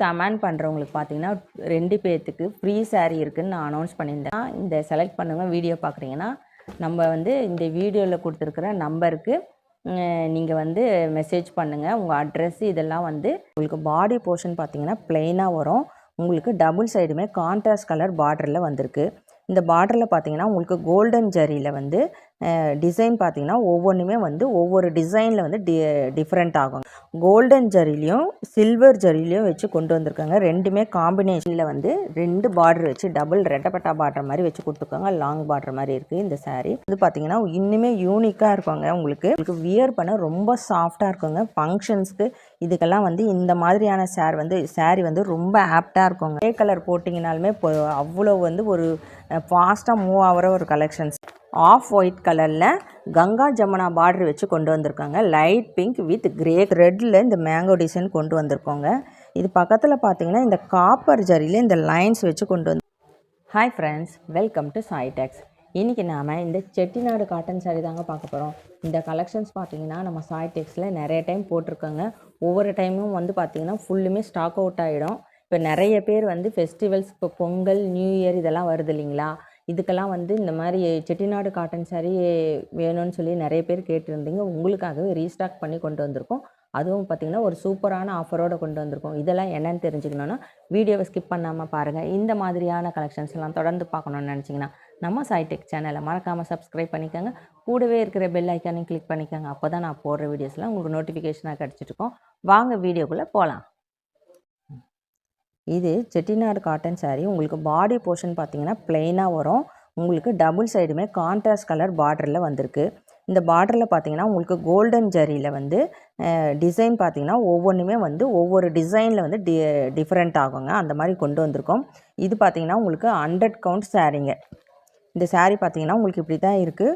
Comment பண்ணுறவங்களுக்கு பார்த்தீங்கன்னா ரெண்டு பேர்த்துக்கு ஃப்ரீ saree இருக்குதுன்னு நான் அனௌன்ஸ் பண்ணியிருந்தேன். இந்த செலக்ட் பண்ணுங்க வீடியோ பார்க்குறீங்கன்னா நம்ம வந்து இந்த வீடியோவில் கொடுத்துருக்குற நம்பருக்கு நீங்கள் வந்து மெசேஜ் பண்ணுங்கள் உங்கள் அட்ரஸ் இதெல்லாம் வந்து உங்களுக்கு பாடி போர்ஷன் பார்த்தீங்கன்னா பிளெயினாக வரும். உங்களுக்கு டபுள் சைடுமே கான்ட்ராஸ்ட் கலர் பார்டரில் வந்திருக்கு. இந்த பார்டரில் பார்த்தீங்கன்னா உங்களுக்கு கோல்டன் ஜரியில் வந்து டிசைன் பார்த்தீங்கன்னா ஒவ்வொன்றுமே வந்து ஒவ்வொரு டிசைனில் வந்து டி டிஃப்ரெண்ட் ஆகும். கோல்டன் ஜரிலையும் சில்வர் ஜரிலையும் வச்சு கொண்டு வந்திருக்காங்க. ரெண்டுமே காம்பினேஷனில் வந்து ரெண்டு பார்டர் வச்சு டபுள் ரெட்டப்பட்டா பார்டர் மாதிரி வச்சு கொடுத்துருக்காங்க. லாங் பார்டர் மாதிரி இருக்குது இந்த சாரீ இது பார்த்தீங்கன்னா இன்னுமே யூனிக்காக இருக்குங்க உங்களுக்கு. உங்களுக்கு வியர் பண்ண ரொம்ப சாஃப்டாக இருக்குங்க. ஃபங்க்ஷன்ஸ்க்கு இதுக்கெல்லாம் வந்து இந்த மாதிரியான சேர் வந்து சாரீ வந்து ரொம்ப ஆப்டாக இருக்குங்க. Grey கலர் போட்டிங்கனாலுமே இப்போ அவ்வளோ வந்து ஒரு ஃபாஸ்ட்டாக மூவ் ஆகிற ஒரு கலெக்ஷன்ஸ் ஆஃப் ஒயிட் கலரில் கங்கா ஜமுனா பார்டர் வச்சு கொண்டு வந்திருக்காங்க. லைட் பிங்க் வித் கிரே ரெட்டில் இந்த மேங்கோ டிசைன் கொண்டு வந்திருக்கோங்க. இது பக்கத்தில் பார்த்தீங்கன்னா இந்த காப்பர் ஜரியில் இந்த லைன்ஸ் வச்சு கொண்டு வந்து hi friends welcome to Saitex இன்றைக்கி நாம் இந்த செட்டிநாடு காட்டன் சாரீ தாங்க பார்க்க போகிறோம் இந்த கலெக்ஷன்ஸ் பார்த்தீங்கன்னா நம்ம சாய்டெக்ஸில் நிறைய டைம் போட்டிருக்கோங்க. ஒவ்வொரு டைமும் வந்து பார்த்தீங்கன்னா ஃபுல்லுமே ஸ்டாக் அவுட் ஆகிடும் இப்போ நிறைய பேர் வந்து ஃபெஸ்டிவல்ஸ் இப்போ பொங்கல் நியூ இயர் இதெல்லாம் வருது இல்லைங்களா? இதுக்கெல்லாம் வந்து இந்த மாதிரி செட்டிநாடு காட்டன் சாரீ வேணும்னு சொல்லி நிறைய பேர் கேட்டிருந்தீங்க. உங்களுக்காகவே ரீஸ்டாக் பண்ணி கொண்டு வந்திருக்கோம். அதுவும் பார்த்திங்கன்னா ஒரு சூப்பரான ஆஃபரோடு கொண்டு வந்திருக்கோம். இதெல்லாம் என்னென்னு தெரிஞ்சுக்கணுன்னா வீடியோவை ஸ்கிப் பண்ணாமல் பாருங்கள் இந்த மாதிரியான கலெக்ஷன்ஸ் எல்லாம் தொடர்ந்து பார்க்கணுன்னு நினச்சிங்கன்னா நம்ம சைடெக் சேனலை மறக்காமல் சப்ஸ்கிரைப் பண்ணிக்கோங்க. கூடவே இருக்கிற பெல் ஐக்கானையும் கிளிக் பண்ணிக்கோங்க. அப்போ தான் நான் போடுற வீடியோஸ்லாம் உங்களுக்கு நோட்டிஃபிகேஷனாக கிடச்சிட்ருக்கோம் வாங்க வீடியோக்குள்ளே போகலாம் இது செட்டிநாடு காட்டன் சாரீ உங்களுக்கு பாடி போர்ஷன் பார்த்தீங்கன்னா பிளெயினாக வரும். உங்களுக்கு டபுள் சைடுமே கான்ட்ராஸ்ட் கலர் பார்டரில் வந்திருக்கு. இந்த பார்டரில் பார்த்தீங்கன்னா உங்களுக்கு கோல்டன் ஜரியில் வந்து டிசைன் பார்த்தீங்கன்னா ஒவ்வொன்றுமே வந்து ஒவ்வொரு டிசைனில் வந்து டி டிஃப்ரெண்ட் ஆகுங்க. அந்த மாதிரி கொண்டு வந்திருக்கோம். இது பார்த்தீங்கன்னா உங்களுக்கு ஹண்ட்ரட் கவுண்ட் சாரீங்க இந்த சாரீ பார்த்தீங்கன்னா உங்களுக்கு இப்படி தான் இருக்குது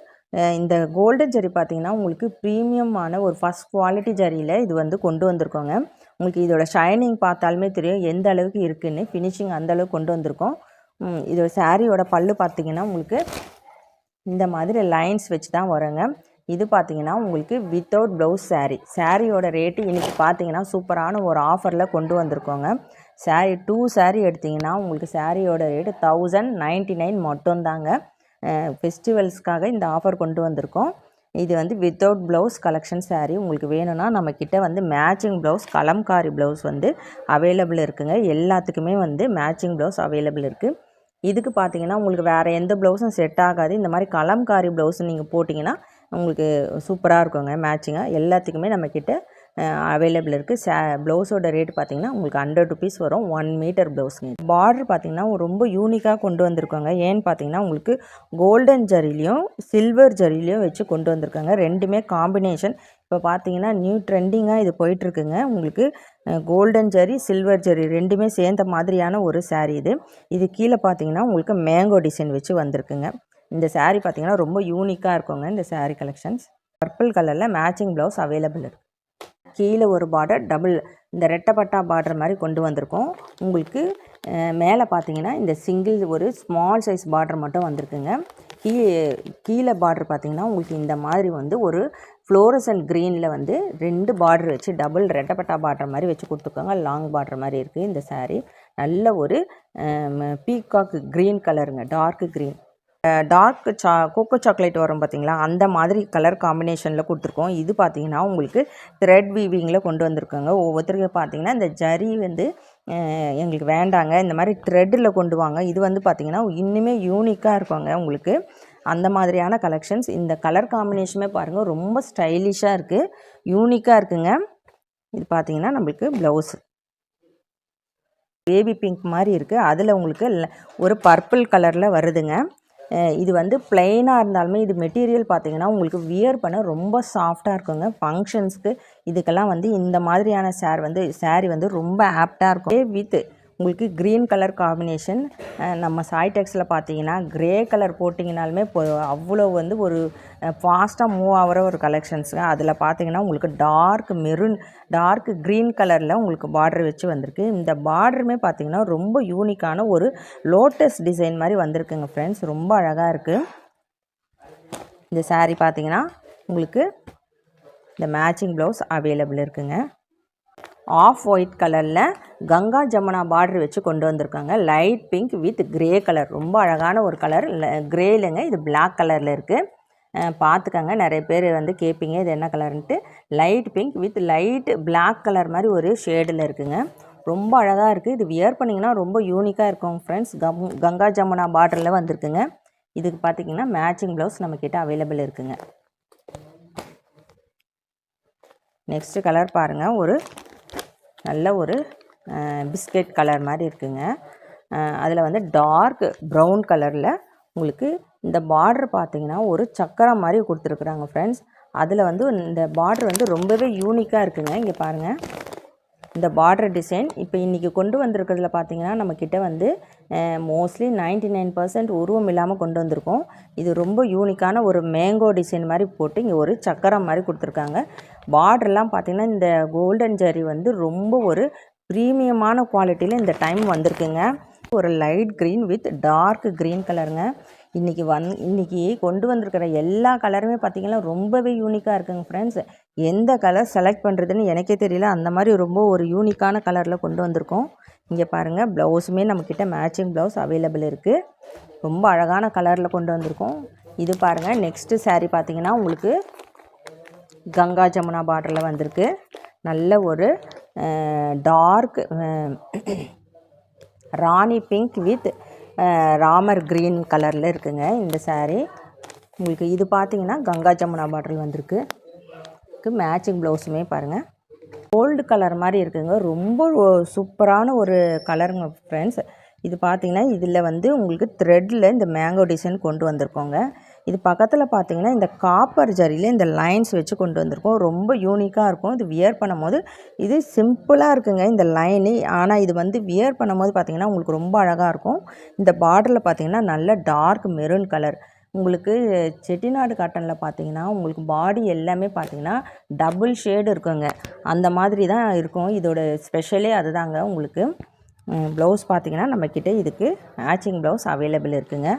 இந்த கோல்டன் ஜரி பார்த்தீங்கன்னா உங்களுக்கு ப்ரீமியமான ஒரு ஃபஸ்ட் குவாலிட்டி ஜரியில் இது வந்து கொண்டு வந்திருக்கோங்க. உங்களுக்கு இதோட ஷைனிங் பார்த்தாலுமே தெரியும் எந்த அளவுக்கு இருக்குன்னு. ஃபினிஷிங் அந்தளவுக்கு கொண்டு வந்திருக்கோம். இதோட சாரியோட பல்லு பார்த்தீங்கன்னா உங்களுக்கு இந்த மாதிரி லைன்ஸ் வச்சு தான் வருங்க. இது பார்த்தீங்கன்னா உங்களுக்கு வித்தவுட் ப்ளவுஸ் சாரீ சாரியோட ரேட்டு இன்றைக்கி பார்த்தீங்கன்னா சூப்பரான ஒரு ஆஃபரில் கொண்டு வந்திருக்கோங்க. சாரீ டூ சாரீ எடுத்திங்கன்னா உங்களுக்கு சாரியோட ரேட்டு தௌசண்ட் நைன்ட்டி நைன் மட்டும்தாங்க. ஃபெஸ்டிவல்ஸ்க்காக இந்த ஆஃபர் கொண்டு வந்திருக்கோம். இது வந்து வித்தவுட் ப்ளவுஸ் கலெக்ஷன் சாரீ உங்களுக்கு வேணும்னா நம்மக்கிட்ட வந்து மேட்சிங் ப்ளவுஸ் கலம்காரி ப்ளவுஸ் வந்து அவைலபிள் இருக்குங்க. எல்லாத்துக்குமே வந்து மேட்சிங் ப்ளவுஸ் அவைலபிள் இருக்குது இதுக்கு பார்த்தீங்கன்னா உங்களுக்கு வேறு எந்த ப்ளவுஸும் செட் ஆகாது. இந்த மாதிரி கலம்காரி ப்ளவுஸ் நீங்கள் போட்டிங்கன்னா உங்களுக்கு சூப்பராக இருக்குங்க மேட்சிங்காக எல்லாத்துக்குமே நம்மக்கிட்ட அவைலபிள் இருக்குது சே ப்ளவுஸோட ரேட் பார்த்தீங்கன்னா உங்களுக்கு ஹண்ட்ரட் ருபீஸ் வரும். ஒன் மீட்டர் ப்ளவுஸுங்க பார்டர் பார்த்தீங்கன்னா ரொம்ப யூனிக்காக கொண்டு வந்திருக்காங்க. ஏன்னு பார்த்தீங்கன்னா உங்களுக்கு கோல்டன் ஜரிலையும் சில்வர் ஜரிலையும் வச்சு கொண்டு வந்திருக்காங்க. ரெண்டுமே காம்பினேஷன் இப்போ பார்த்தீங்கன்னா நியூ ட்ரெண்டிங்காக இது போயிட்டுருக்குங்க. உங்களுக்கு கோல்டன் ஜரி சில்வர் ஜரி ரெண்டுமே சேர்ந்த மாதிரியான ஒரு சாரீ இது. இது கீழே பார்த்தீங்கன்னா உங்களுக்கு மேங்கோ டிசைன் வச்சு வந்திருக்குங்க. இந்த சாரீ பார்த்தீங்கன்னா ரொம்ப யூனிக்காக இருக்குங்க இந்த சாரீ கலெக்ஷன்ஸ் பர்பிள் கலரில் மேட்சிங் ப்ளவுஸ் அவைலபிள் இருக்குது கீழே ஒரு பார்டர் டபுள் இந்த ரெட்டப்பட்டா பார்டர் மாதிரி கொண்டு வந்திருக்கோம். உங்களுக்கு மேலே பார்த்தீங்கன்னா இந்த சிங்கிள் ஒரு ஸ்மால் சைஸ் பார்டர் மட்டும் வந்திருக்குங்க. கீ கீழே பார்டர் பார்த்தீங்கன்னா உங்களுக்கு இந்த மாதிரி வந்து ஒரு ஃப்ளோரசன் க்ரீனில் வந்து ரெண்டு பார்டர் வச்சு டபுள் ரெட்டப்பட்டா பார்டர் மாதிரி வச்சு கொடுத்துருக்காங்க லாங் பார்டர் மாதிரி இருக்குது இந்த சாரீ நல்ல ஒரு பீகாக் க்ரீன் கலருங்க டார்க் க்ரீன் டார்க் சா கோகோ சாக்லேட் வரும் பார்த்தீங்களா அந்த மாதிரி கலர் காம்பினேஷனில் கொடுத்துருக்கோம். இது பார்த்தீங்கன்னா உங்களுக்கு த்ரெட் வீவிங்கில் கொண்டு வந்திருக்காங்க. ஒவ்வொருத்தருக்கு பார்த்தீங்கன்னா இந்த ஜரி வந்து எங்களுக்கு வேண்டாங்க. இந்த மாதிரி த்ரெட்டில் கொண்டு வாங்க. இது வந்து பார்த்தீங்கன்னா இன்னுமே யூனிக்காக இருக்குங்க உங்களுக்கு. அந்த மாதிரியான கலெக்ஷன்ஸ் இந்த கலர் காம்பினேஷனே பாருங்கள் ரொம்ப ஸ்டைலிஷாக இருக்குது யூனிக்காக இருக்குங்க. இது பார்த்தீங்கன்னா நம்மளுக்கு ப்ளவுஸ் பேபி பிங்க் மாதிரி இருக்குது அதில் உங்களுக்கு ஒரு பர்பிள் கலரில் வருதுங்க. இது வந்து பிளெயினாக இருந்தாலுமே இது மெட்டீரியல் பார்த்தீங்கன்னா உங்களுக்கு வியர் பண்ண ரொம்ப சாஃப்டாக இருக்குங்க. ஃபங்க்ஷன்ஸ்க்கு இதுக்கெல்லாம் வந்து இந்த மாதிரியான சேர் வந்து சேரீ வந்து ரொம்ப ஆப்டாக இருக்கும். வித் உங்களுக்கு க்ரீன் கலர் காம்பினேஷன் நம்ம சாய்டெக்ஸில் பார்த்தீங்கன்னா க்ரே கலர் போட்டிங்கனாலுமே இப்போ அவ்வளோ வந்து ஒரு ஃபாஸ்ட்டாக மூவ் ஆகிற ஒரு கலெக்ஷன்ஸுங்க அதில் பார்த்தீங்கன்னா உங்களுக்கு டார்க் மெரூன் டார்க் க்ரீன் கலரில் உங்களுக்கு பார்டர் வச்சு வந்திருக்கு. இந்த பார்டருமே பார்த்தீங்கன்னா ரொம்ப யூனிக்கான ஒரு லோட்டஸ் டிசைன் மாதிரி வந்திருக்குங்க ஃப்ரெண்ட்ஸ் ரொம்ப அழகாக இருக்குது இந்த சாரீ பார்த்தீங்கன்னா உங்களுக்கு இந்த மேட்சிங் ப்ளவுஸ் அவைலபிள் இருக்குங்க. ஆஃப் ஒயிட் கலரில் கங்கா ஜமுனா பார்டர் வச்சு கொண்டு வந்திருக்காங்க. Light pink with grey colour ரொம்ப அழகான ஒரு கலர் கிரேலங்க இது பிளாக் கலரில் இருக்குது பார்த்துக்கங்க நிறைய பேர் வந்து கேட்பீங்க இது என்ன கலர்ன்ட்டு light pink with light black colour மாதிரி ஒரு ஷேடில் இருக்குங்க. ரொம்ப அழகாக இருக்குது இது வியர் பண்ணிங்கன்னா ரொம்ப யூனிக்காக இருக்கும் ஃப்ரெண்ட்ஸ் கம் கங்கா ஜமுனா பார்டரில் வந்திருக்குங்க. இதுக்கு பார்த்தீங்கன்னா மேட்சிங் ப்ளவுஸ் நம்மக்கிட்ட அவைலபிள் இருக்குங்க. நெக்ஸ்ட்டு கலர் பாருங்கள் ஒரு நல்ல ஒரு பிஸ்கெட் கலர் மாதிரி இருக்குங்க. அதில் வந்து டார்க் ப்ரௌன் கலரில் உங்களுக்கு இந்த பார்டர் பார்த்தீங்கன்னா ஒரு சக்கரம் மாதிரி கொடுத்துருக்குறாங்க ஃப்ரெண்ட்ஸ் அதில் வந்து இந்த பார்டர் வந்து ரொம்பவே யூனிக்காக இருக்குங்க. இங்கே பாருங்கள் இந்த பார்டர் டிசைன் இப்போ இன்றைக்கி கொண்டு வந்திருக்கிறதுல பார்த்தீங்கன்னா நம்மக்கிட்ட வந்து மோஸ்ட்லி நைன்டி நைன் பர்சன்ட் உருவம் இல்லாமல் கொண்டு வந்திருக்கோம். இது ரொம்ப யூனிக்கான ஒரு மேங்கோ டிசைன் மாதிரி போட்டு இங்கே ஒரு சக்கரம் மாதிரி கொடுத்துருக்காங்க. பார்டர்லாம் பார்த்திங்கன்னா இந்த கோல்டன் ஜரி வந்து ரொம்ப ஒரு ப்ரீமியமான குவாலிட்டியில் இந்த டைம் வந்திருக்குங்க. ஒரு light green with dark green கலருங்க இன்றைக்கி வந் இன்றைக்கி கொண்டு வந்திருக்கிற எல்லா கலருமே பார்த்திங்கன்னா ரொம்பவே யூனிக்காக இருக்குங்க ஃப்ரெண்ட்ஸ் எந்த கலர் செலக்ட் பண்ணுறதுன்னு எனக்கே தெரியல. அந்த மாதிரி ரொம்ப ஒரு யூனிக்கான கலரில் கொண்டு வந்திருக்கோம். இங்கே பாருங்கள் ப்ளவுஸுமே நம்மக்கிட்ட மேட்சிங் ப்ளவுஸ் அவைலபிள் இருக்குது ரொம்ப அழகான கலரில் கொண்டு வந்திருக்கோம். இது பாருங்கள் நெக்ஸ்ட்டு சேரீ பார்த்தீங்கன்னா உங்களுக்கு கங்கா ஜமுனா பார்டரில் வந்திருக்கு. நல்ல ஒரு dark rani pink with Ramar green கலரில் இருக்குங்க இந்த saree. உங்களுக்கு இது பார்த்தீங்கன்னா கங்கா ஜமுனா பாட்டில் வந்திருக்கு. மேட்சிங் ப்ளவுஸுமே பாருங்கள் கோல்டு கலர் மாதிரி இருக்குங்க. ரொம்ப சூப்பரான ஒரு கலருங்க ஃப்ரெண்ட்ஸ் இது பார்த்தீங்கன்னா இதில் வந்து உங்களுக்கு த்ரெட்டில் இந்த மேங்கோ டிசைன் கொண்டு வந்திருக்கோங்க. இது பக்கத்தில் பார்த்தீங்கன்னா இந்த காப்பர் ஜரியில் இந்த லைன்ஸ் வச்சு கொண்டு வந்திருக்கோம். ரொம்ப யூனிக்காக இருக்கும். இது வியர் பண்ணும்போது இது சிம்பிளாக இருக்குங்க இந்த லைனு ஆனால் இது வந்து வியர் பண்ணும்போது பார்த்தீங்கன்னா உங்களுக்கு ரொம்ப அழகாக இருக்கும். இந்த பார்டரில் பார்த்தீங்கன்னா நல்ல டார்க் மெரூன் கலர் உங்களுக்கு செட்டிநாடு காட்டனில் பார்த்தீங்கன்னா உங்களுக்கு பாடி எல்லாமே பார்த்தீங்கன்னா டபுள் ஷேடு இருக்குங்க. அந்த மாதிரி தான் இருக்கும். இதோட ஸ்பெஷலே அதுதாங்க. உங்களுக்கு ப்ளவுஸ் பார்த்தீங்கன்னா நம்மக்கிட்ட இதுக்கு மேட்சிங் ப்ளவுஸ் அவைலபிள் இருக்குங்க.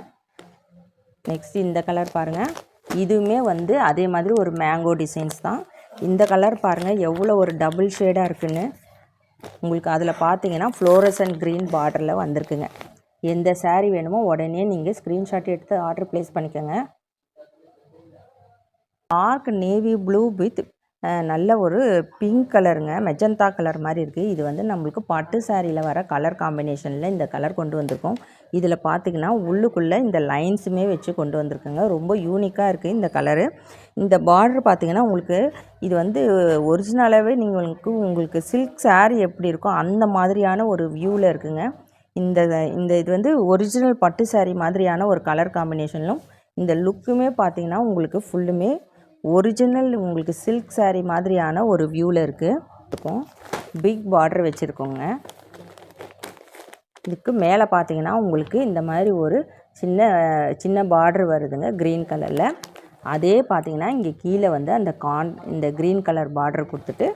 நெக்ஸ்ட் இந்த கலர் பாருங்கள் இதுவுமே வந்து அதே மாதிரி ஒரு மேங்கோ டிசைன்ஸ் தான். இந்த கலர் பாருங்கள் எவ்வளோ ஒரு டபுள் ஷேடாக இருக்குன்னு. உங்களுக்கு அதில் பார்த்தீங்கன்னா ஃப்ளோரசன் க்ரீன் பார்டரில் வந்திருக்குங்க. எந்த saree வேணுமோ உடனே நீங்கள் ஸ்க்ரீன்ஷாட் எடுத்து ஆர்டர் ப்ளேஸ் பண்ணிக்கோங்க. டார்க் நேவி ப்ளூ வித் நல்ல ஒரு பிங்க் கலருங்க மெஜந்தா கலர் மாதிரி இருக்குது இது வந்து நம்மளுக்கு பட்டு சாரியில் வர கலர் காம்பினேஷனில் இந்த கலர் கொண்டு வந்திருக்கோம். இதில் பார்த்தீங்கன்னா உள்ளுக்குள்ளே இந்த லைன்ஸுமே வச்சு கொண்டு வந்திருக்குங்க. ரொம்ப யூனிக்காக இருக்குது இந்த கலரு இந்த பார்டர் பார்த்தீங்கன்னா உங்களுக்கு இது வந்து ஒரிஜினலாகவே உங்களுக்கு உங்களுக்கு சில்க் saree எப்படி இருக்கோ அந்த மாதிரியான ஒரு வியூவில் இருக்குங்க. இந்த இந்த இது வந்து ஒரிஜினல் பட்டு சாரீ மாதிரியான ஒரு கலர் காம்பினேஷனிலும் இந்த லுக்குமே பார்த்தீங்கன்னா உங்களுக்கு ஃபுல்லுமே ஒரிஜினல் உங்களுக்கு சில்க் சாரீ மாதிரியான ஒரு வியூவில் இருக்குது இருக்கும் பிக் பார்டர் வச்சுருக்கோங்க. இதுக்கு மேலே பார்த்தீங்கன்னா உங்களுக்கு இந்த மாதிரி ஒரு சின்ன சின்ன பார்டர் வருதுங்க க்ரீன் கலரில் அதே பார்த்தீங்கன்னா இங்கே கீழே வந்து அந்த கான் இந்த க்ரீன் கலர் பார்டர் கொடுத்துட்டு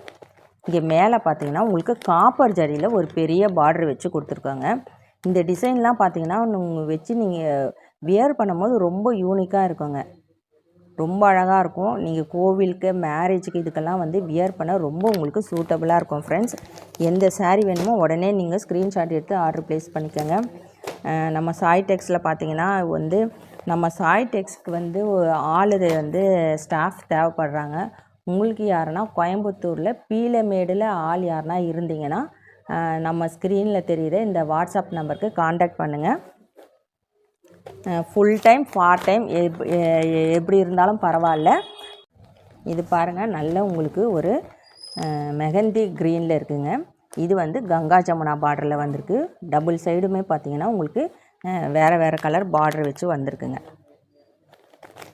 இங்கே மேலே பார்த்தீங்கன்னா உங்களுக்கு காப்பர் ஜரியில் ஒரு பெரிய பார்டர் வச்சு கொடுத்துருக்காங்க. இந்த டிசைன்லாம் பார்த்தீங்கன்னா நீங்கள் வச்சு நீங்கள் வியர் பண்ணும்போது ரொம்ப யூனிக்காக இருக்குங்க. ரொம்ப அழகாக இருக்கும். நீங்கள் கோவிலுக்கு மேரேஜுக்கு இதுக்கெல்லாம் வந்து வியர் பண்ண ரொம்ப உங்களுக்கு சூட்டபுளாக இருக்கும் ஃப்ரெண்ட்ஸ் எந்த சாரீ வேணுமோ உடனே நீங்கள் ஸ்க்ரீன்ஷாட் எடுத்து ஆர்டர் ப்ளேஸ் பண்ணிக்கோங்க. நம்ம சாய் டெக்ஸில் பார்த்தீங்கன்னா வந்து நம்ம சாய் டெக்ஸ்க்கு வந்து ஆளுது வந்து ஸ்டாஃப் தேவைப்படுறாங்க. உங்களுக்கு யாருன்னா கோயம்புத்தூரில் பீலமேடில் ஆள் யாருன்னா இருந்தீங்கன்னா நம்ம ஸ்க்ரீனில் தெரியுற இந்த வாட்ஸ்அப் நம்பருக்கு காண்டாக்ட் பண்ணுங்கள் ஃபுல் டைம் பார்ட் டைம் எப்படி இருந்தாலும் பரவாயில்ல. இது பாருங்கள் நல்ல உங்களுக்கு ஒரு மெஹந்தி க்ரீனில் இருக்குங்க. இது வந்து கங்கா ஜமுனா பார்டரில் வந்திருக்கு. டபுள் சைடுமே பார்த்தீங்கன்னா உங்களுக்கு வேறு வேறு கலர் பார்டர் வச்சு வந்திருக்குங்க.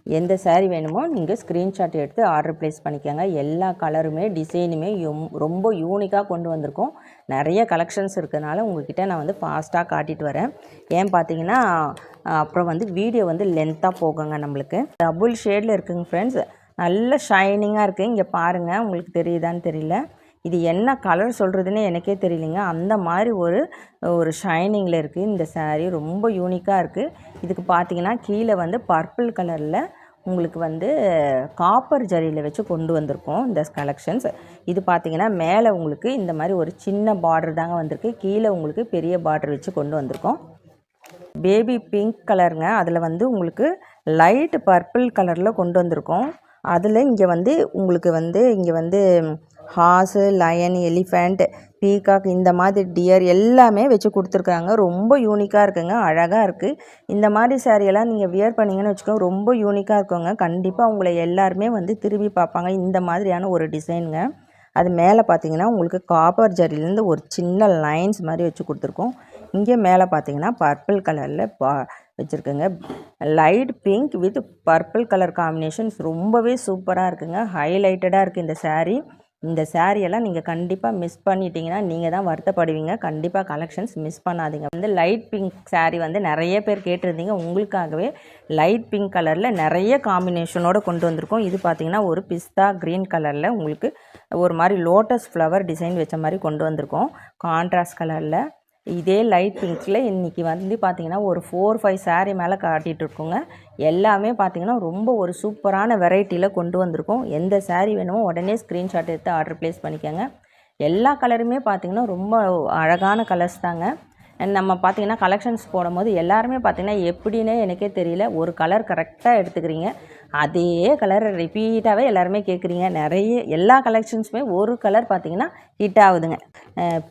எந்த சாரீ வேணுமோ நீங்கள் ஸ்க்ரீன்ஷாட் எடுத்து ஆர்டர் ப்ளேஸ் பண்ணிக்கோங்க. எல்லா கலருமே டிசைனுமே யும்- ரொம்ப யூனிக்காக கொண்டு வந்திருக்கோம். நிறைய கலெக்ஷன்ஸ் இருக்கிறதுனால உங்ககிட்ட நான் வந்து ஃபாஸ்ட்டாக காட்டிட்டு வரேன். ஏன் பார்த்தீங்கன்னா அப்புறம் வந்து வீடியோ வந்து லென்த்தாக போகுங்க நம்மளுக்கு. டபுள் ஷேடில் இருக்குங்க ஃப்ரெண்ட்ஸ் நல்ல ஷைனிங்காக இருக்குது இங்கே பாருங்கள் உங்களுக்கு தெரியுதான்னு தெரியல. இது என்ன கலர் சொல்கிறதுன்னு எனக்கே தெரியலைங்க. அந்த மாதிரி ஒரு ஒரு ஷைனிங்கில் இருக்குது இந்த சாரீ ரொம்ப யூனிக்காக இருக்குது இதுக்கு பார்த்தீங்கன்னா கீழே வந்து பர்பிள் கலரில் உங்களுக்கு வந்து காப்பர் ஜரியில் வச்சு கொண்டு வந்திருக்கோம் இந்த கலெக்ஷன்ஸ் இது பார்த்தீங்கன்னா மேலே உங்களுக்கு இந்த மாதிரி ஒரு சின்ன பார்டர் தாங்க வந்திருக்கு. கீழே உங்களுக்கு பெரிய பார்டர் வச்சு கொண்டு வந்திருக்கோம். பேபி பிங்க் கலருங்க அதில் வந்து உங்களுக்கு லைட் பர்பிள் கலரில் கொண்டு வந்திருக்கோம். அதில் இங்கே வந்து உங்களுக்கு வந்து இங்கே வந்து ஹார்ஸு லயன் எலிஃபண்ட் பீகாக் இந்த மாதிரி டியர் எல்லாமே வச்சு கொடுத்துருக்காங்க ரொம்ப யூனிக்காக இருக்குங்க அழகாக இருக்குது இந்த மாதிரி சாரியெல்லாம் நீங்கள் வியர் பண்ணிங்கன்னு வச்சுக்கோங்க ரொம்ப யூனிக்காக இருக்குங்க. கண்டிப்பாக உங்களை எல்லாருமே வந்து திரும்பி பார்ப்பாங்க. இந்த மாதிரியான ஒரு டிசைனுங்க. அது மேலே பார்த்தீங்கன்னா உங்களுக்கு காப்பர் ஜரிலேருந்து ஒரு சின்ன லைன்ஸ் மாதிரி வச்சு கொடுத்துருக்கோம். இங்கே மேலே பார்த்தீங்கன்னா பர்பிள் கலரில் பா வச்சுருக்குங்க. Light pink with purple colour combinations. ரொம்பவே சூப்பராக இருக்குங்க. ஹைலைட்டடாக இருக்குது இந்த சாரீ இந்த சாரியெல்லாம் நீங்கள் கண்டிப்பாக மிஸ் பண்ணிட்டீங்கன்னா நீங்கள் தான் வருத்தப்படுவீங்க. கண்டிப்பாக கலெக்ஷன்ஸ் மிஸ் பண்ணாதீங்க. வந்து லைட் பிங்க் saree வந்து நிறைய பேர் கேட்டிருந்தீங்க. உங்களுக்காகவே லைட் பிங்க் கலரில் நிறைய காம்பினேஷனோடு கொண்டு வந்திருக்கோம். இது பார்த்தீங்கன்னா ஒரு பிஸ்தா க்ரீன் கலரில் உங்களுக்கு ஒரு மாதிரி லோட்டஸ் ஃப்ளவர் டிசைன் வச்ச மாதிரி கொண்டு வந்திருக்கோம். கான்ட்ராஸ்ட் கலரில் இதே லைட் பிங்க்கில் இன்றைக்கி வந்து பார்த்திங்கன்னா ஒரு ஃபோர் ஃபைவ் சாரீ மேலே காட்டிகிட்ருக்கோங்க எல்லாமே பார்த்தீங்கன்னா ரொம்ப ஒரு சூப்பரான வெரைட்டியில் கொண்டு வந்திருக்கோம். எந்த சாரீ வேணுமோ உடனே ஸ்க்ரீன்ஷாட் எடுத்து ஆர்டர் ப்ளேஸ் பண்ணிக்கோங்க. எல்லா கலருமே பார்த்தீங்கன்னா ரொம்ப அழகான கலர்ஸ் தாங்க. நம்ம பார்த்தீங்கன்னா கலெக்ஷன்ஸ் போடும்போது எல்லாருமே பார்த்தீங்கன்னா எப்படின்னே எனக்கே தெரியல. ஒரு கலர் கரெக்டாக எடுத்துக்கிறீங்க. அதே கலர் ரிப்பீட்டாகவே எல்லாருமே கேட்குறீங்க நிறைய எல்லா கலெக்ஷன்ஸுமே ஒரு கலர் பார்த்தீங்கன்னா ஹிட் ஆகுதுங்க.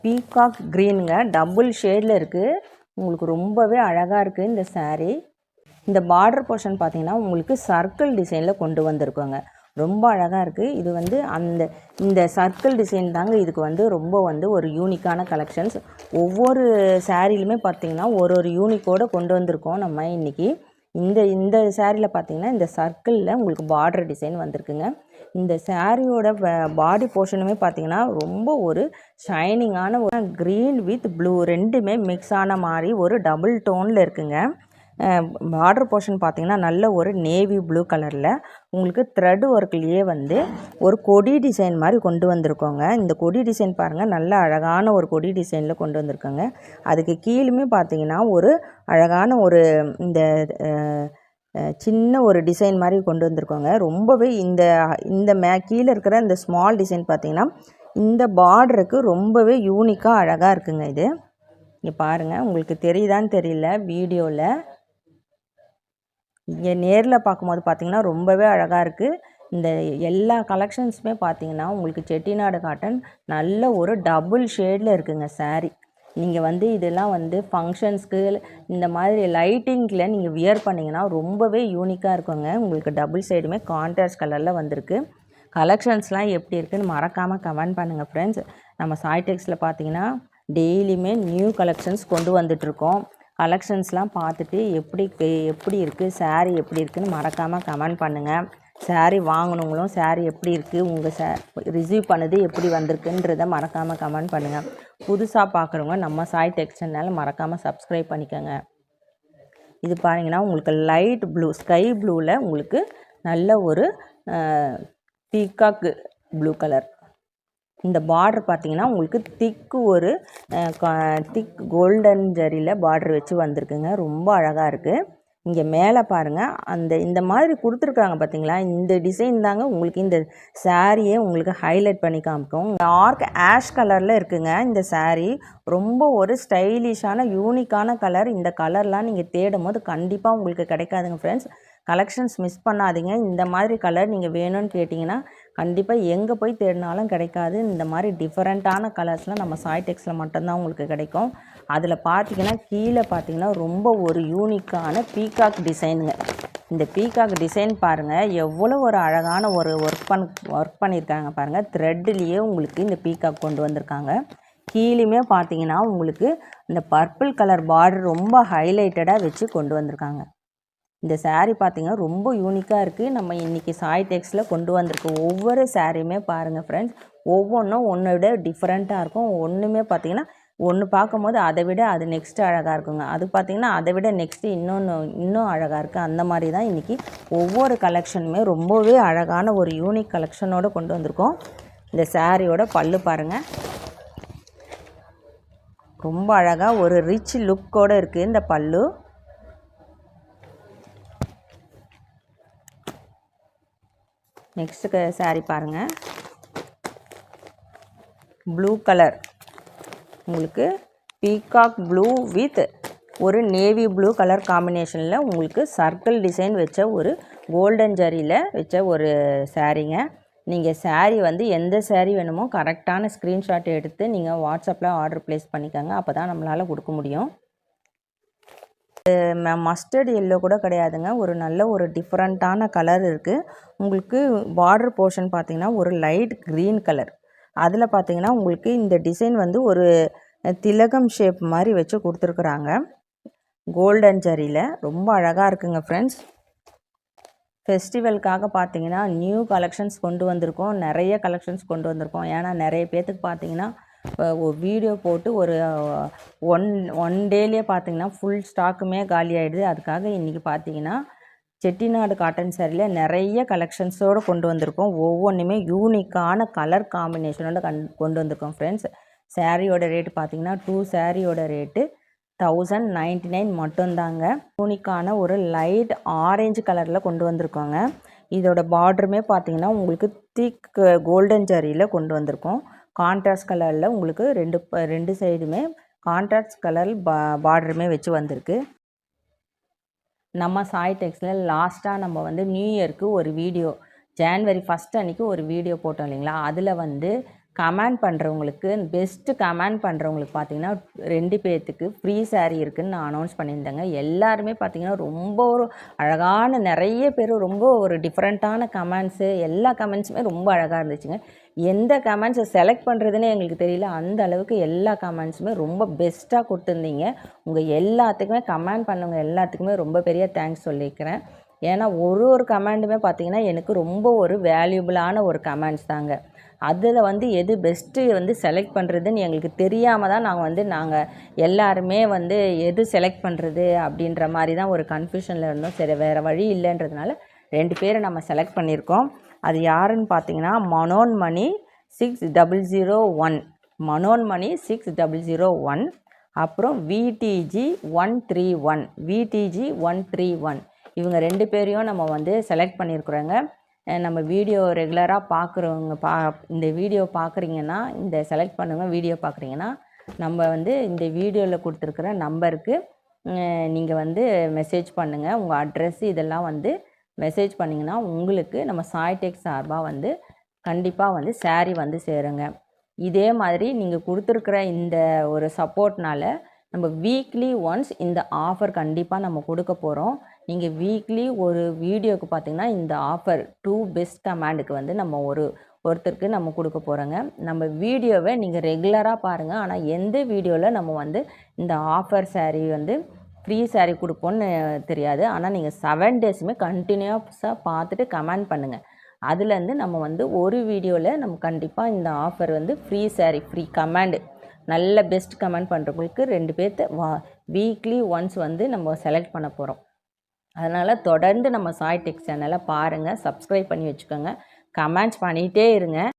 பீகாக் க்ரீனுங்க டபுள் ஷேடில் இருக்குது உங்களுக்கு ரொம்பவே அழகாக இருக்குது இந்த சாரீ இந்த பார்டர் போர்ஷன் பார்த்தீங்கன்னா உங்களுக்கு சர்க்கிள் டிசைனில் கொண்டு வந்திருக்கோங்க. ரொம்ப அழகாக இருக்குது இது வந்து அந்த இந்த சர்க்கிள் டிசைன் தாங்க இதுக்கு வந்து ரொம்ப வந்து ஒரு யூனிக்கான கலெக்ஷன்ஸ் ஒவ்வொரு சாரீலுமே பார்த்தீங்கன்னா ஒரு ஒரு யூனிக்கோடு கொண்டு வந்திருக்கோம் நம்ம இன்றைக்கி இந்த இந்த சாரியில் பார்த்தீங்கன்னா இந்த சர்க்கிளில் உங்களுக்கு பார்டர் டிசைன் வந்திருக்குங்க. இந்த சாரியோட பாடி போர்ஷனுமே பார்த்தீங்கன்னா ரொம்ப ஒரு ஷைனிங்கான ஒரு க்ரீன் வித் ப்ளூ ரெண்டுமே மிக்ஸ் ஆன மாதிரி ஒரு டபுள் டோனில் இருக்குங்க. பார்டர் போர்ஷன் பார்த்தீங்கன்னா நல்ல ஒரு நேவி ப்ளூ கலரில் உங்களுக்கு த்ரெட் ஒர்க்லேயே வந்து ஒரு கொடி டிசைன் மாதிரி கொண்டு வந்திருக்கோங்க. இந்த கொடி டிசைன் பாருங்கள் நல்ல அழகான ஒரு கொடி டிசைனில் கொண்டு வந்திருக்கோங்க. அதுக்கு கீழுமே பார்த்தீங்கன்னா ஒரு அழகான ஒரு இந்த சின்ன ஒரு டிசைன் மாதிரி கொண்டு வந்திருக்கோங்க. ரொம்பவே இந்த இந்த மே கீழே இருக்கிற இந்த ஸ்மால் டிசைன் பார்த்தீங்கன்னா இந்த பார்டருக்கு ரொம்பவே யூனிக்காக அழகாக இருக்குங்க இது. இங்கே பாருங்கள் உங்களுக்கு தெரியுதான்னு தெரியல வீடியோவில் இங்கே நேரில் பார்க்கும்போது பார்த்தீங்கன்னா ரொம்பவே அழகாக இருக்குது இந்த எல்லா கலெக்ஷன்ஸுமே பார்த்தீங்கன்னா உங்களுக்கு செட்டிநாடு காட்டன் நல்ல ஒரு டபுள் ஷேடில் இருக்குங்க saree. நீங்கள் வந்து இதெல்லாம் வந்து ஃபங்க்ஷன்ஸ்க்கு இந்த மாதிரி லைட்டிங்கில் நீங்கள் வியர் பண்ணிங்கன்னா ரொம்பவே யூனிக்காக இருக்குங்க. உங்களுக்கு டபுள் சைடுமே கான்ட்ராஸ்ட் கலரில் வந்திருக்கு. கலெக்ஷன்ஸ்லாம் எப்படி இருக்குதுன்னு மறக்காமல் கமெண்ட் பண்ணுங்கள் ஃப்ரெண்ட்ஸ் நம்ம சாய்டெக்ஸில் பார்த்தீங்கன்னா டெய்லியுமே நியூ கலெக்ஷன்ஸ் கொண்டு வந்துட்ருக்கோம் கலெக்ஷன்ஸ்லாம் பார்த்துட்டு எப்படி எப்படி இருக்குது சாரீ எப்படி இருக்குன்னு மறக்காமல் கமெண்ட் பண்ணுங்கள் சாரீ வாங்கினவங்களும் சாரீ எப்படி இருக்குது உங்கள் சே ரிசீவ் பண்ணது எப்படி வந்திருக்குன்றதை மறக்காமல் கமெண்ட் பண்ணுங்கள் புதுசாக பார்க்குறவங்க நம்ம சாய் டெக் மறக்காமல் சப்ஸ்கிரைப் பண்ணிக்கோங்க. இது பாருங்கன்னா உங்களுக்கு லைட் ப்ளூ ஸ்கை ப்ளூவில் உங்களுக்கு நல்ல ஒரு பீகாக்கு ப்ளூ கலர் இந்த பார்டர் பார்த்தீங்கன்னா உங்களுக்கு திக்கு ஒரு திக் கோல்டன் ஜரியில் பார்டர் வச்சு வந்திருக்குங்க. ரொம்ப அழகாக இருக்குது இங்கே மேலே பாருங்கள் அந்த இந்த மாதிரி கொடுத்துருக்காங்க பார்த்தீங்களா? இந்த டிசைன் தாங்க உங்களுக்கு இந்த சாரியை உங்களுக்கு ஹைலைட் பண்ணி காமிக்கும். டார்க் ஆஷ் கலரில் இருக்குங்க இந்த saree. ரொம்ப ஒரு ஸ்டைலிஷான யூனிக்கான கலர் இந்த கலர்லாம் நீங்கள் தேடும் போது கண்டிப்பாக உங்களுக்கு கிடைக்காதுங்க ஃப்ரெண்ட்ஸ் கலெக்ஷன்ஸ் மிஸ் பண்ணாதீங்க. இந்த மாதிரி கலர் நீங்கள் வேணும்னு கேட்டிங்கன்னா கண்டிப்பாக எங்கே போய் தேடினாலும் கிடைக்காது. இந்த மாதிரி டிஃப்ரெண்ட்டான கலர்ஸ்லாம் நம்ம சாய்டெக்ஸில் மட்டும்தான் உங்களுக்கு கிடைக்கும். அதில் பார்த்தீங்கன்னா கீழே பார்த்தீங்கன்னா ரொம்ப ஒரு யூனிக்கான பீகாக் டிசைனுங்க இந்த பீகாக் டிசைன் பாருங்கள் எவ்வளோ ஒரு அழகான ஒரு ஒர்க் பண் ஒர்க் பண்ணியிருக்காங்க பாருங்கள் த்ரெட்லேயே உங்களுக்கு இந்த பீகாக் கொண்டு வந்திருக்காங்க. கீழேயுமே பார்த்தீங்கன்னா உங்களுக்கு இந்த பர்பிள் கலர் பார்டர் ரொம்ப ஹைலைட்டடாக வச்சு கொண்டு வந்திருக்காங்க. இந்த சாரீ பார்த்தீங்கன்னா ரொம்ப யூனிக்காக இருக்குது நம்ம இன்றைக்கி சாய் டெக்ஸில் கொண்டு வந்திருக்க ஒவ்வொரு சாரியுமே பாருங்கள் ஃப்ரெண்ட்ஸ் ஒவ்வொன்றும் ஒன்றை விட டிஃப்ரெண்ட்டாக இருக்கும். ஒன்றுமே பார்த்தீங்கன்னா ஒன்று பார்க்கும்போது அதை விட அது நெக்ஸ்ட்டு அழகாக இருக்குங்க. அது பார்த்திங்கன்னா அதை விட நெக்ஸ்ட்டு இன்னொன்று இன்னும் அழகாக இருக்குது அந்த மாதிரி தான் இன்றைக்கி ஒவ்வொரு கலெக்ஷனுமே ரொம்பவே அழகான ஒரு யூனிக் கலெக்ஷனோடு கொண்டு வந்திருக்கோம். இந்த சாரியோட பல்லு பாருங்கள் ரொம்ப அழகாக ஒரு ரிச் லுக்கோடு இருக்குது இந்த பல்லு. நெக்ஸ்ட்டு saree பாருங்கள் ப்ளூ கலர் உங்களுக்கு பீகாக் ப்ளூ வித் ஒரு நேவி ப்ளூ கலர் காம்பினேஷனில் உங்களுக்கு சர்க்கிள் டிசைன் வச்ச ஒரு கோல்டன் ஜரியில் வச்ச ஒரு சாரீங்க நீங்கள் saree வந்து எந்த சாரீ வேணுமோ கரெக்டான ஸ்க்ரீன்ஷாட் எடுத்து நீங்கள் வாட்ஸ்அப்பில் ஆர்டர் ப்ளேஸ் பண்ணிக்கோங்க. அப்போ தான் நம்மளால் கொடுக்க முடியும். மஸ்டர்ட் எல்லோ கூட கிடையாதுங்க. ஒரு நல்ல ஒரு டிஃப்ரெண்ட்டான கலர் இருக்குது உங்களுக்கு பார்டர் போர்ஷன் பார்த்தீங்கன்னா ஒரு லைட் க்ரீன் கலர் அதில் பார்த்தீங்கன்னா உங்களுக்கு இந்த டிசைன் வந்து ஒரு திலகம் ஷேப் மாதிரி வச்சு கொடுத்துருக்குறாங்க. கோல்டன் ஜரியில் ரொம்ப அழகாக இருக்குங்க ஃப்ரெண்ட்ஸ் ஃபெஸ்டிவலுக்காக பார்த்தீங்கன்னா நியூ கலெக்ஷன்ஸ் கொண்டு வந்திருக்கோம். நிறைய கலெக்ஷன்ஸ் கொண்டு வந்திருக்கோம். ஏன்னா நிறைய பேர்த்துக்கு பார்த்தீங்கன்னா வீடியோ போட்டு ஒரு ஒன் ஒன் டேலேயே பார்த்தீங்கன்னா ஃபுல் ஸ்டாக்குமே காலி ஆகிடுது அதுக்காக இன்றைக்கி பார்த்தீங்கன்னா செட்டிநாடு காட்டன் சாரியில் நிறைய கலெக்ஷன்ஸோடு கொண்டு வந்திருக்கோம். ஒவ்வொன்றுமே யூனிக்கான கலர் காம்பினேஷனோட கண் கொண்டு வந்திருக்கோம் ஃப்ரெண்ட்ஸ் சாரியோட ரேட்டு பார்த்தீங்கன்னா டூ சாரியோட ரேட்டு தௌசண்ட் நைன்ட்டி நைன் மட்டும்தாங்க. யூனிக்கான ஒரு லைட் ஆரஞ்சு கலரில் கொண்டு வந்திருக்கோங்க. இதோட பார்டருமே பார்த்தீங்கன்னா உங்களுக்கு திக் கோல்டன் ஜரியில் கொண்டு வந்திருக்கோம். கான்ட்ராஸ்ட் கலரில் உங்களுக்கு ரெண்டு ப- ரெண்டு சைடுமே கான்ட்ராஸ்ட் கலர் பா பார்டருமே வச்சு வந்திருக்கு. நம்ம சாய் டெக்ஸில் லாஸ்ட்டாக நம்ம வந்து நியூ இயர்க்கு ஒரு வீடியோ ஜான்வரி ஃபஸ்ட் அன்னைக்கு ஒரு வீடியோ போட்டோம் இல்லைங்களா? அதில் வந்து கமெண்ட் பண்ணுறவங்களுக்கு பெஸ்ட்டு கமெண்ட் பண்ணுறவங்களுக்கு பார்த்தீங்கன்னா ரெண்டு பேர்த்துக்கு ஃப்ரீ சாரீ இருக்குதுன்னு நான் அனௌன்ஸ் பண்ணியிருந்தேங்க. எல்லாருமே பார்த்தீங்கன்னா ரொம்ப ஒரு அழகான நிறைய பேர் ரொம்ப ஒரு டிஃப்ரெண்ட்டான கமெண்ட்ஸு எல்லா கமெண்ட்ஸுமே ரொம்ப அழகாக இருந்துச்சுங்க. எந்த கமெண்ட்ஸை செலக்ட் பண்ணுறதுன்னு எங்களுக்கு தெரியல. அந்த அளவுக்கு எல்லா கமெண்ட்ஸுமே ரொம்ப பெஸ்ட்டாக கொடுத்துருந்தீங்க. உங்கள் எல்லாத்துக்குமே கமெண்ட் பண்ணவங்க எல்லாத்துக்குமே ரொம்ப பெரிய தேங்க்ஸ் சொல்லியிருக்கிறேன் ஏன்னா ஒரு ஒரு கமெண்ட்டுமே பார்த்திங்கன்னா எனக்கு ரொம்ப ஒரு வேல்யூபிளான ஒரு கமெண்ட்ஸ் தாங்க. அதில் வந்து எது பெஸ்ட்டு வந்து செலக்ட் பண்ணுறதுன்னு எங்களுக்கு தெரியாமல் தான் நாங்கள் வந்து நாங்கள் எல்லாருமே வந்து எது செலக்ட் பண்ணுறது அப்படின்ற மாதிரி தான் ஒரு கன்ஃபியூஷனில் இருந்தோம். சரி வேறு வழி இல்லைன்றதுனால ரெண்டு பேரை நம்ம செலக்ட் பண்ணியிருக்கோம். அது யாருன்னு பார்த்தீங்கன்னா Manonmani six double zero one Manonmani six double zero one அப்புறம் VDG one three one VDG one three one இவங்க ரெண்டு பேரையும் நம்ம வந்து செலக்ட் பண்ணியிருக்கிறோங்க. நம்ம வீடியோ ரெகுலராக பார்க்குறவங்க பா இந்த வீடியோ பார்க்குறீங்கன்னா இந்த செலக்ட் பண்ணுங்க வீடியோ பார்க்குறீங்கன்னா நம்ம வந்து இந்த வீடியோவில் கொடுத்துருக்குற நம்பருக்கு நீங்கள் வந்து மெசேஜ் பண்ணுங்கள் உங்கள் அட்ரஸ் இதெல்லாம் வந்து மெசேஜ் பண்ணிங்கன்னா உங்களுக்கு நம்ம சாய்டெக் சார்பாக வந்து கண்டிப்பாக வந்து saree வந்து சேருங்க. இதே மாதிரி நீங்கள் கொடுத்துருக்குற இந்த ஒரு சப்போர்ட்னால நம்ம வீக்லி ஒன்ஸ் இந்த ஆஃபர் கண்டிப்பாக நம்ம கொடுக்க போகிறோம் நீங்கள் வீக்லி ஒரு வீடியோவுக்கு பார்த்தீங்கன்னா இந்த ஆஃபர் டூ பெஸ்ட் கமாண்டுக்கு வந்து நம்ம ஒரு ஒருத்தருக்கு நம்ம கொடுக்க போகிறோங்க நம்ம வீடியோவை நீங்கள் ரெகுலராக பாருங்கள் ஆனால் எந்த வீடியோவில் நம்ம வந்து இந்த ஆஃபர் saree வந்து ஃப்ரீ saree கொடுப்போன்னு தெரியாது. ஆனால் நீங்கள் செவன் டேஸுமே கண்டினியூஸாக பார்த்துட்டு கமெண்ட் பண்ணுங்கள் அதுலேருந்து நம்ம வந்து ஒரு வீடியோவில் நம்ம கண்டிப்பாக இந்த ஆஃபர் வந்து ஃப்ரீ saree ஃப்ரீ கமெண்டு நல்ல பெஸ்ட் கமெண்ட் பண்ணுறவங்களுக்கு ரெண்டு பேர்த்த வா வீக்லி ஒன்ஸ் வந்து நம்ம செலக்ட் பண்ண போகிறோம் அதனால் தொடர்ந்து நம்ம சாய் டெக் சேனலை பாருங்கள் சப்ஸ்கிரைப் பண்ணி வச்சுக்கோங்க. கமெண்ட்ஸ் பண்ணிகிட்டே இருங்க.